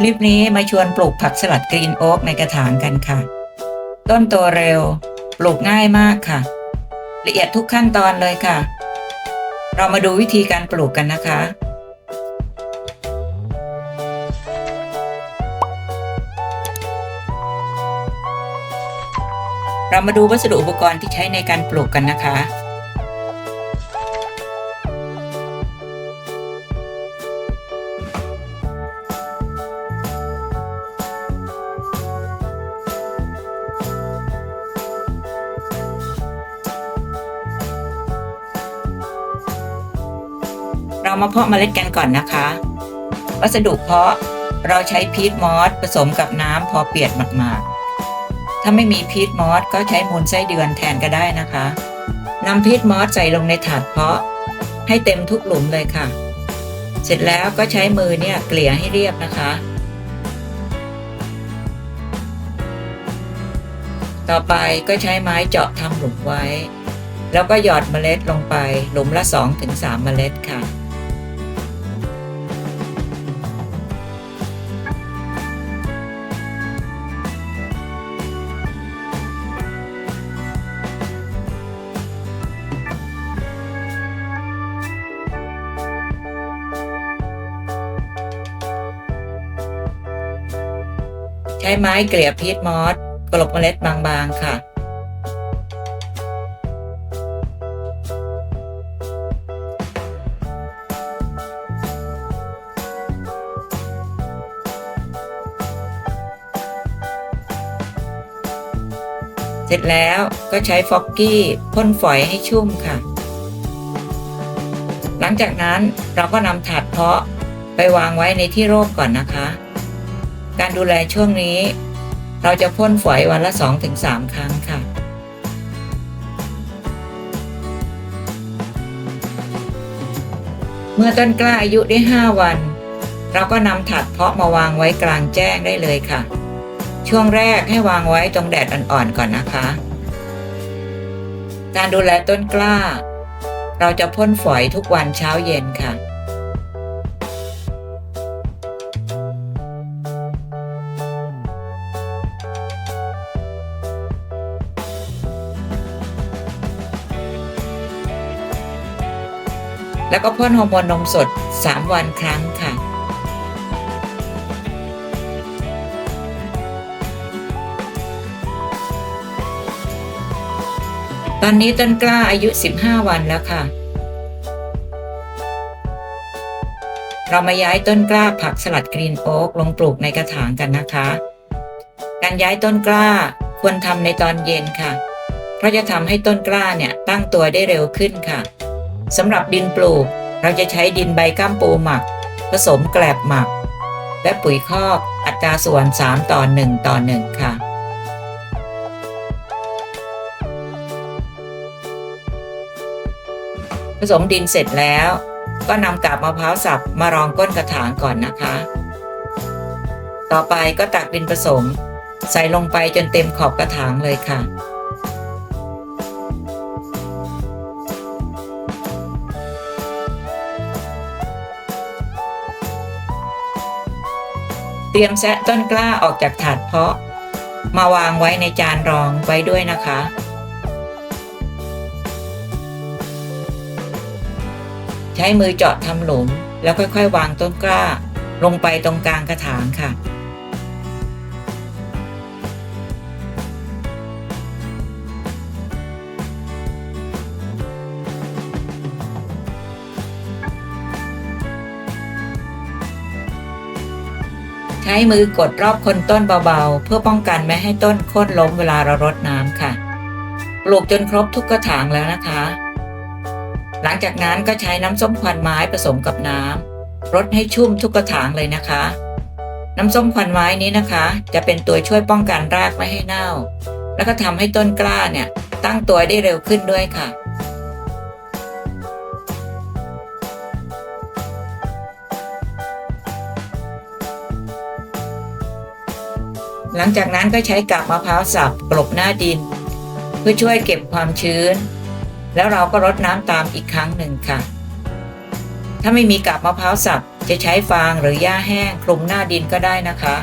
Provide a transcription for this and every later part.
คลิปนี้มาชวนปลูกผักสลัดกรีนโอ๊กในกระถางกันค่ะ ต้นโตเร็ว ปลูกง่ายมากค่ะ ละเอียดทุกขั้นตอนเลยค่ะ เรามาดูวิธีการปลูกกันนะคะ เรามาดูวัสดุอุปกรณ์ที่ใช้ในการปลูกกันนะคะ มาเพาะเมล็ดกันก่อนนะคะ วัสดุเพาะเราใช้พีทมอสผสมกับน้ำพอเปียกหมาดๆถ้าไม่มีพีทมอสก็ใช้มูลไส้เดือนแทนก็ได้นะคะนำพีทมอสใส่ลงในถาดเพาะ ให้เต็มทุกหลุมเลยค่ะ เสร็จแล้วก็ใช้มือเนี่ยเกลี่ยให้เรียบนะคะ ต่อไปก็ใช้ไม้เจาะทำหลุมไว้ แล้วก็หยอดเมล็ดลงไปหลุมละ 2-3 เมล็ดค่ะ ช้ไม้เกลี่ยพีทมอสกลบเมล็ดบางๆค่ะ เสร็จแล้วก็ใช้ฟอกกี้พ่นฝอยให้ชุ่มค่ะ หลังจากนั้นเราก็นำถาดเพาะไปวางไว้ในที่ร่มก่อนนะคะ การดูแลช่วงนี้ เราจะพ่นฝอยวันละ 2-3 ครั้งค่ะ เมื่อต้นกล้าอายุได้ 5 วัน เราก็นำถาดเพาะมาวางไว้กลางแจ้งได้เลยค่ะ ช่วงแรกให้วางไว้ตรงแดดอ่อนๆก่อนนะคะ การดูแลต้นกล้า เราจะพ่นฝอยทุกวันเช้าเย็นค่ะ แล้วก็พ่นฮอร์โมนนมสด 3 วันครั้งค่ะ ตอนนี้ต้นกล้าอายุ 15 วันแล้วค่ะ เรามาย้ายต้นกล้าผักสลัดกรีนโอ๊กลงปลูกในกระถางกันนะคะ การย้ายต้นกล้าควรทำในตอนเย็นค่ะ เพราะจะทำให้ต้นกล้าเนี่ยตั้งตัวได้เร็วขึ้นค่ะ สำหรับดินปลูก เราจะใช้ดินใบก้ามปูหมัก ผสมแกลบหมัก และปุ๋ยคอกอัตราส่วน 3 ต่อ 1 ต่อ 1 ค่ะผสมดินเสร็จแล้ว ก็นำกาบมะพร้าวสับมารองก้นกระถางก่อนนะคะ ต่อไปก็ตักดินผสม ใส่ลงไปจนเต็มขอบกระถางเลยค่ะ ตรียมแซะต้นกล้าออกจากถาดเพาะ มาวางไว้ในจานรองไว้ด้วยนะคะ ใช้มือเจาะทำหลุมแล้วค่อยๆ วางต้นกล้า ลงไปตรงกลางกระถางค่ะ ใช้มือกดรอบคนต้นเบาๆ เพื่อป้องกันไม่ให้ต้นโค่นล้มเวลาเรารดน้ำค่ะ ปลูกจนครบทุกกระถางแล้วนะคะ หลังจากนั้นก็ใช้น้ำส้มควันไม้ผสมกับน้ำรดให้ชุ่มทุกกระถางเลยนะคะ น้ำส้มควันไม้นี้นะคะ จะเป็นตัวช่วยป้องกันรากไม่ให้เน่า แล้วก็ทำให้ต้นกล้าเนี่ยตั้งตัวได้เร็วขึ้นด้วยค่ะ หลังจากนั้นก็ใช้กาบมะพร้าวสับกลบหน้าดิน เพื่อช่วยเก็บความชื้น แล้วเราก็รดน้ำตามอีกครั้งหนึ่งค่ะ ถ้าไม่มีกาบมะพร้าวสับจะใช้ฟางหรือหญ้าแห้งคลุมหน้าดินก็ได้นะคะ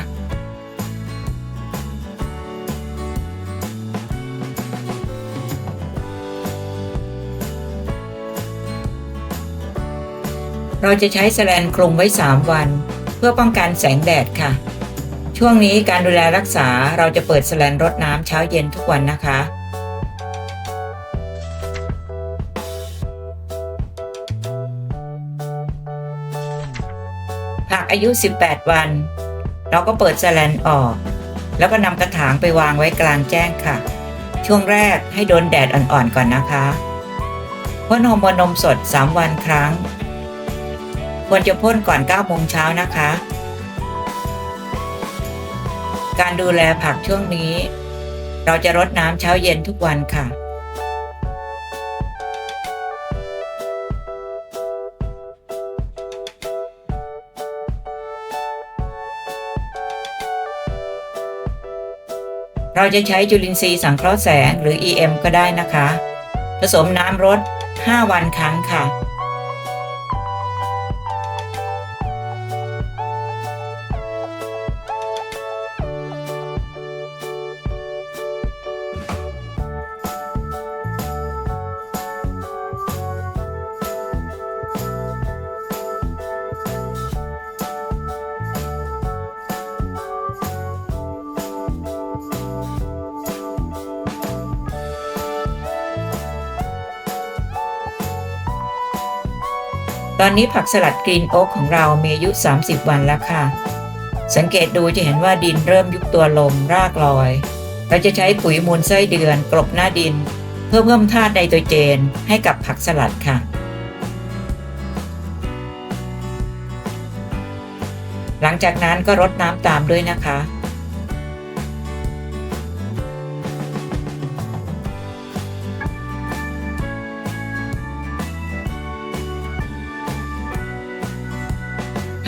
เราจะใช้แสแลนคลุมไว้ 3 วัน เพื่อป้องกันแสงแดดค่ะ ช่วงนี้การดูแลรักษาเราจะเปิดแสแลนรดน้ำเช้าเย็นทุกวันนะคะ ผักอายุ 18 วัน เราก็เปิดแสแลนออก แล้วก็นำกระถางไปวางไว้กลางแจ้งค่ะ ช่วงแรกให้โดนแดดอ่อนๆก่อนนะคะพ่นฮอร์โมนนมสด 3 วันครั้ง ควรจะพ่นก่อน9โมงเช้านะคะ การดูแลผักช่วงนี้ เราจะรดน้ำเช้าเย็นทุกวันค่ะ เราจะใช้จุลินทรีย์สังเคราะห์แสงหรือ EM ก็ได้นะคะ ผสมน้ำรด 5 วันครั้งค่ะ ตอนนี้ผักสลัดกรีนโอ๊กของเรามีอายุ 30 วันแล้วค่ะ สังเกตดูจะเห็นว่าดินเริ่มยุบตัวลงรากลอย เราจะใช้ปุ๋ยมูลไส้เดือนกลบหน้าดิน เพื่อเพิ่มธาตุไนโตรเจนให้กับผักสลัดค่ะ หลังจากนั้นก็รดน้ำตามด้วยนะคะ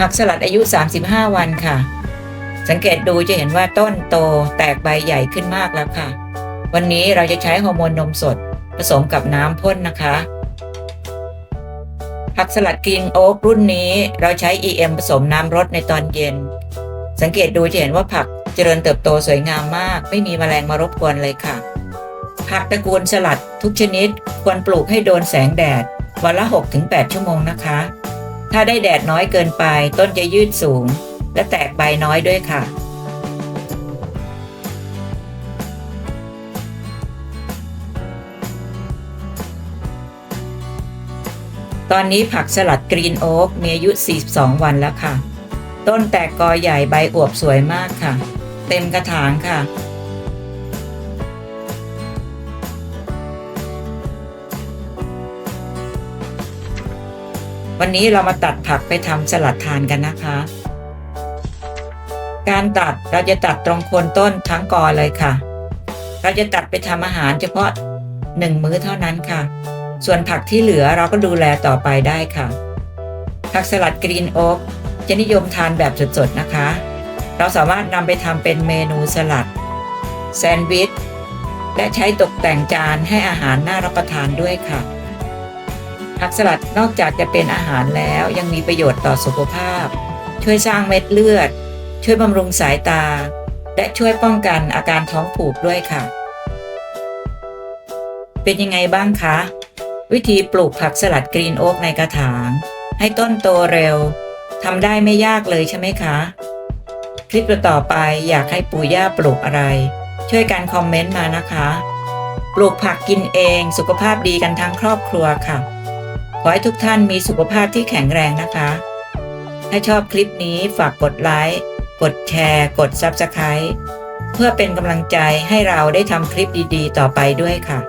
ผักสลัดอายุ 35 วันค่ะ สังเกตดูจะเห็นว่าต้นโตแตกใบใหญ่ขึ้นมากแล้วค่ะ วันนี้เราจะใช้ฮอร์โมนนมสด ผสมกับน้ำพ่นนะคะ ผักสลัดกรีนโอ๊กรุ่นนี้เราใช้ EM ผสมน้ำรดในตอนเย็น สังเกตดูจะเห็นว่าผักเจริญเติบโตสวยงามมาก ไม่มีแมลงมารบกวนเลยค่ะ ผักตระกูลสลัดทุกชนิดควรปลูกให้โดนแสงแดดวันละ 6-8 ชั่วโมงนะคะ ถ้าได้แดดน้อยเกินไปต้นจะยืดสูง และแตกใบน้อยด้วยค่ะ ตอนนี้ผักสลัดกรีนโอ๊กมีอายุ 42 วันแล้วค่ะ ต้นแตกกอใหญ่ใบอวบสวยมากค่ะ เต็มกระถางค่ะ วันนี้เรามาตัดผักไปทำสลัดทานกันนะคะ การตัดเราจะตัดตรงโคนต้นทั้งกอเลยค่ะ เราจะตัดไปทำอาหารเฉพาะหนึ่งมื้อเท่านั้นค่ะ ส่วนผักที่เหลือเราก็ดูแลต่อไปได้ค่ะ ผักสลัดกรีนโอ๊กจะนิยมทานแบบสดๆนะคะ เราสามารถนำไปทำเป็นเมนูสลัด แซนด์วิช และใช้ตกแต่งจานให้อาหารน่ารับประทานด้วยค่ะ ผักสลัดนอกจากจะเป็นอาหารแล้วยังมีประโยชน์ต่อสุขภาพ ช่วยสร้างเม็ดเลือด ช่วยบำรุงสายตา และช่วยป้องกันอาการท้องผูกด้วยค่ะ เป็นยังไงบ้างคะ วิธีปลูกผักสลัดกรีนโอ๊กในกระถาง ให้ต้นโตเร็วทำได้ไม่ยากเลยใช่ไหมคะ คลิปต่อไปอยากให้ปู่ย่าปลูกอะไร ช่วยกันคอมเมนต์มานะคะ ปลูกผักกินเองสุขภาพดีกันทั้งครอบครัวค่ะ อให้ทุกท่านมีสุขภาพที่แข็งแรงนะคะ ถ้าชอบคลิปนี้ฝากกดไลค์ กดแชร์ กด Subscribe เพื่อเป็นกำลังใจให้เราได้ทำคลิปดีๆ ต่อไปด้วยค่ะ